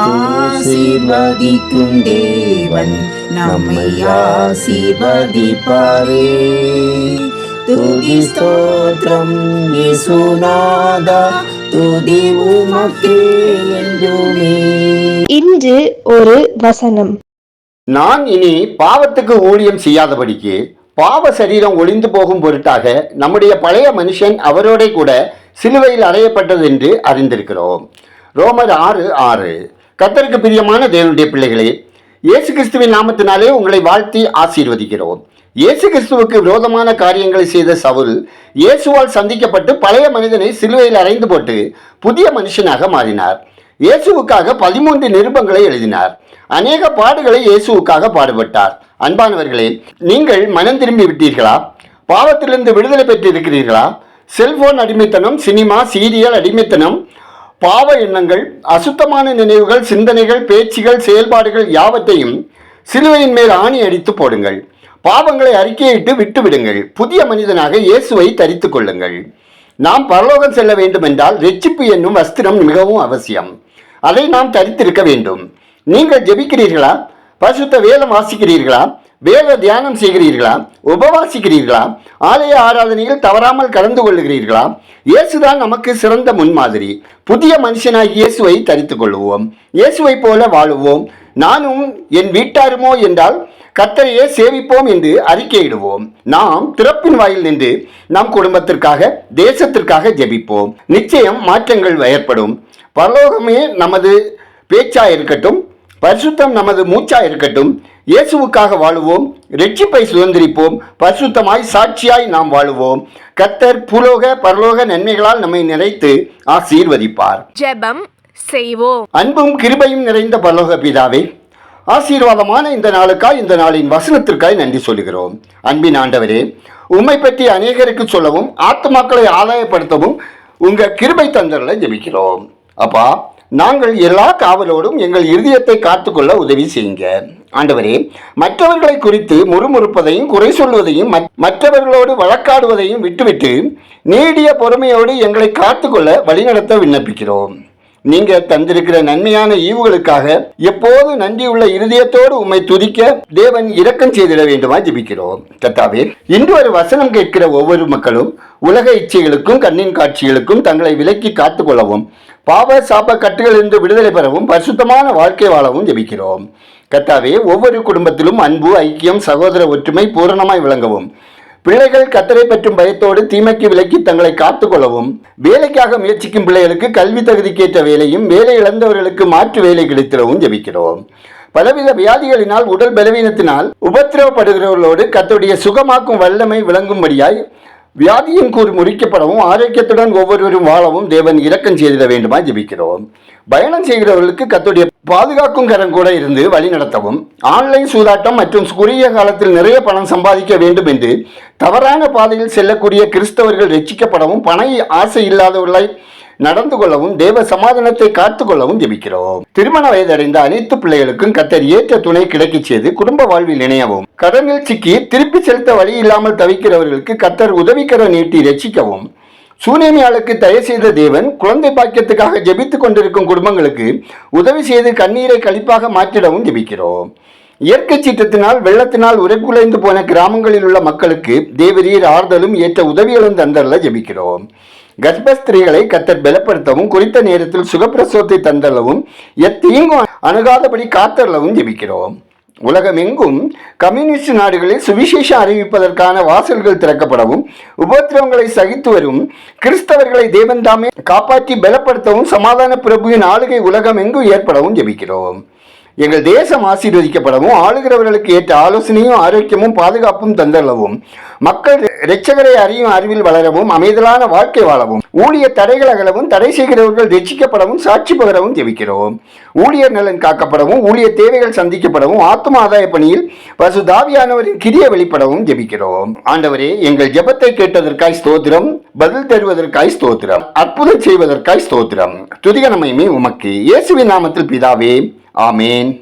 ஆசீர்வதிக்கும் தேவன் நம்மை ஆசீர்வதிப்பாரே. துதி ஸ்தோத்திரம் இயேசுநாதா துதி உமக்கே என்றுமே. இன்று ஒரு வசனம். நான் இனி பாவத்துக்கு ஊழியம் செய்யாதபடிக்கு பாவ சரீரம் ஒளிந்து போகும் பொருட்டாக நம்முடைய பழைய மனுஷன் அவரோட கூட சிலுவையில் அறையப்பட்டது என்று அறிந்திருக்கிறோம். ரோமர் ஆறு ஆறு. கத்தருக்கு பிரியமான தேவனுடைய பிள்ளைகளே இயேசு கிறிஸ்துவின் நாமத்தினாலே உங்களை வாழ்த்தி ஆசீர்வதிக்கிறோம். இயேசு கிறிஸ்துவுக்கு விரோதமான காரியங்களை செய்த சவுல் இயேசுவால் சந்திக்கப்பட்டு பழைய மனிதனை சிலுவையில் அறைந்து போட்டு புதிய மனுஷனாக மாறினார். இயேசுவுக்காக பதிமூன்று நிருபங்களை எழுதினார். அநேக பாடுகளை இயேசுவுக்காக பாடுபட்டார். அன்பானவர்களே நீங்கள் மனம் திரும்பி விட்டீர்களா? பாவத்திலிருந்து விடுதலை பெற்றிருக்கிறீர்களா? செல்போன் அடிமைத்தனம் சினிமா சீரியல் அடிமைத்தனம் பாவ எண்ணங்கள் அசுத்தமான நினைவுகள் சிந்தனைகள் பேச்சுகள் செயல்பாடுகள் யாவற்றையும் சிலுவையின் மேல் ஆணி அடித்து போடுங்கள். பாவங்களை அறிக்கையிட்டு விட்டுவிடுங்கள். புதிய மனிதனாக இயேசுவை தரித்து கொள்ளுங்கள். நாம் பரலோகம் செல்ல வேண்டுமென்றால் ரெச்சிப்பு என்னும் வஸ்திரம் மிகவும் அவசியம். அதை நாம் தரித்திருக்க வேண்டும். நீங்கள் ஜெபிக்கிறீர்களா? பரிசுத்த வேலம் வாசிக்கிறீர்களா? வேத தியானம் செய்கிறீர்களா? உபவாசிக்கிறீர்களா? ஆலய ஆராதனையில் தவறாமல் கலந்து கொள்ளுகிறீர்களா? இயேசுதான் நமக்கு சிறந்த முன்மாதிரி. புதிய மனுஷனாக இயேசுவை தரித்து கொள்வோம் இயேசுவை போல வாழுவோம். நானும் என் வீட்டாருமோ என்றால் கத்தரையே சேவிப்போம் என்று அறிக்கையிடுவோம். நாம் திறப்பின் வாயில் நின்று நம் குடும்பத்திற்காக தேசத்திற்காக ஜெபிப்போம். நிச்சயம் மாற்றங்கள் ஏற்படும். பரலோகமே நமது பேச்சா இருக்கட்டும் பரிசுத்தம் நமது மூச்சா இருக்கட்டும். இயேசுவுக்காக வாழுவோம். ரெட்சிப்பை சுதந்திரிப்போம். பரிசுத்தமாய் சாட்சியாய் நாம் வாழுவோம். கத்தர் புலோக பரலோக நன்மைகளால் நம்மை நிறைத்து ஆசீர்வதிப்பார். ஜெபம் செய்வோம். அன்பும் கிருபையும் நிறைந்த பரலோக பிதாவே ஆசீர்வாதமான இந்த நாளுக்காய் இந்த நாளின் வசனத்திற்காய் நன்றி சொல்கிறோம் அன்பின் ஆண்டவரே உம்மை பற்றி அநேகருக்கு சொல்லவும் ஆத்மாக்களை ஆதாயப்படுத்தவும் உங்க கிருபை தந்தர்களை ஜெபிக்கிறோம். அப்பா நாங்கள் எல்லா காவலோடும் எங்கள் இருதயத்தை காத்துக்கொள்ள உதவி செய்யுங்க. ஆண்டவரே மற்றவர்களை குறித்து முறுமுறுப்பதையும் குறை சொல்வதையும் மற்றவர்களோடு வழக்காடுவதையும் விட்டுவிட்டு நீடிய பொறுமையோடு எங்களை காத்துக்கொள்ள வழிநடத்த விண்ணப்பிக்கிறோம். நீங்க தந்திருக்கிற நன்மையான ஈவுகளுக்காக எப்போது நன்றியுள்ள இருதயத்தோடு உம்மை துதிக்க தேவன் இரக்கம் செய்திட வேண்டுமா ஜிபிக்கிறோம். தத்தாவே இன்று ஒரு வசனம் கேட்கிற ஒவ்வொரு மக்களும் உலக இச்சைகளுக்கும் கண்ணின் காட்சிகளுக்கும் தங்களை விலக்கி காத்துக்கொள்ளவும் பாவ சாப கட்டுகளிலிருந்து விடுதலை பெறவும் பரிசுத்தமான வாழ்க்கை வாழவும் ஜெபிக்கிறோம். கத்தாவே ஒவ்வொரு குடும்பத்திலும் அன்பு ஐக்கியம் சகோதர ஒற்றுமை பூரணமாய் விளங்கவும். பிள்ளைகள் கத்தரை பற்றும் பயத்தோடு தீமைக்கு விலக்கி தங்களை காத்துக்கொள்ளவும். வேலைக்காக முயற்சிக்கும் பிள்ளைகளுக்கு கல்வி தகுதிக்கேற்ற வேலையும் வேலை இழந்தவர்களுக்கு மாற்று வேலை கிடைத்திடவும் ஜெபிக்கிறோம். பலவித வியாதிகளினால் உடல் பலவீனத்தினால் உபத்திரவப்படுகிறவர்களோடு கத்தருடைய சுகமாக்கும் வல்லமை விளங்கும்படியாய் வியாதியின் கூறு முறிக்கப்படவும் ஆரோக்கியத்துடன் ஒவ்வொருவரும் வாழவும் தேவன் இரக்கம் செய்திட வேண்டுமா ஜபிக்கிறோம். பயணம் செய்கிறவர்களுக்கு கத்துடைய பாதுகாக்கும் கரம் கூட இருந்து வழி நடத்தவும் ஆன்லைன் சூதாட்டம் மற்றும் குறுகிய காலத்தில் நிறைய பணம் சம்பாதிக்க வேண்டும் என்று தவறான பாதையில் செல்லக்கூடிய கிறிஸ்தவர்கள் ரட்சிக்கப்படவும் பண ஆசை இல்லாதவர்களை நடந்து கொள்ளவும் தேவ சமாதானத்தை காத்துக்கொள்ளவும் ஜெபிக்கிறோம். திருமண வயதடைந்த அனைத்து பிள்ளைகளுக்கும் கத்தர் ஏற்ற துணை கிடைக்கச் செய்து குடும்ப வாழ்வில் இணையவும். கடனில் சிக்கி திருப்பி செலுத்த வழி இல்லாமல் தவிக்கிறவர்களுக்கு கத்தர் உதவிக்கர நீட்டி ரட்சிக்கவும் சூனியமியாளுக்கு தயவு செய்த தேவன் குழந்தை பாக்கியத்துக்காக ஜெபித்துக் கொண்டிருக்கும் குடும்பங்களுக்கு உதவி செய்து கண்ணீரை கழிப்பாக மாற்றிடவும் ஜெபிக்கிறோம். இயற்கை சீற்றத்தினால் வெள்ளத்தினால் உரைக்குலைந்து போன கிராமங்களில் உள்ள மக்களுக்கு தேவரீர் ஆறுதலும் ஏற்ற உதவிகளும் தந்தரில் ஜெபிக்கிறோம். கர்ப்பஸ்திரீகளை கத்தர் பலப்படுத்தவும் குறித்த நேரத்தில் சுகப்பிரசவத்தை தந்தள்ளவும் எத்தீங்கும் அணுகாதபடி காத்தள்ளவும் ஜெபிக்கிறோம். உலகமெங்கும் கம்யூனிஸ்ட் நாடுகளில் சுவிசேஷம் அறிவிப்பதற்கான வாசல்கள் திறக்கப்படவும் உபத்திரவங்களை சகித்து வரும் கிறிஸ்தவர்களை தேவன்தாமே காப்பாற்றி பலப்படுத்தவும் சமாதான பிரபுவின் ஆளுகை உலகமெங்கும் ஏற்படவும் ஜெபிக்கிறோம். எங்கள் தேசம் ஆசீர்வதிக்கப்படவும் ஆளுகிறவர்களுக்கு ஏற்ற ஆலோசனையும் ஆரோக்கியமும் பாதுகாப்பும் தந்தளவும் மக்கள் இரட்சகரை அறியும் அறிவில் வளரவும் அமைதலான வாழ்க்கை வாழவும் ஊழிய தடைகள் அகலவும் தடை செய்கிறவர்கள் ரட்சிக்கப்படவும் சாட்சி பகரவும் ஜெபிக்கிறோம். ஊழியர் நலன் காக்கப்படவும் ஊழிய தேவைகள் சந்திக்கப்படவும் ஆத்ம ஆதாய பணியில் பசுதாவியானவரின் கிரிய வெளிப்படவும் ஜெபிக்கிறோம். ஆண்டவரே எங்கள் ஜெபத்தை கேட்டதற்காய் ஸ்தோத்திரம் பதில் தருவதற்காய் ஸ்தோத்திரம் அற்புதம் செய்வதற்காய் ஸ்தோத்திரம். துதிகனமையுமே உமக்கு. இயேசுவின் நாமத்தில் பிதாவே ஆமேன்.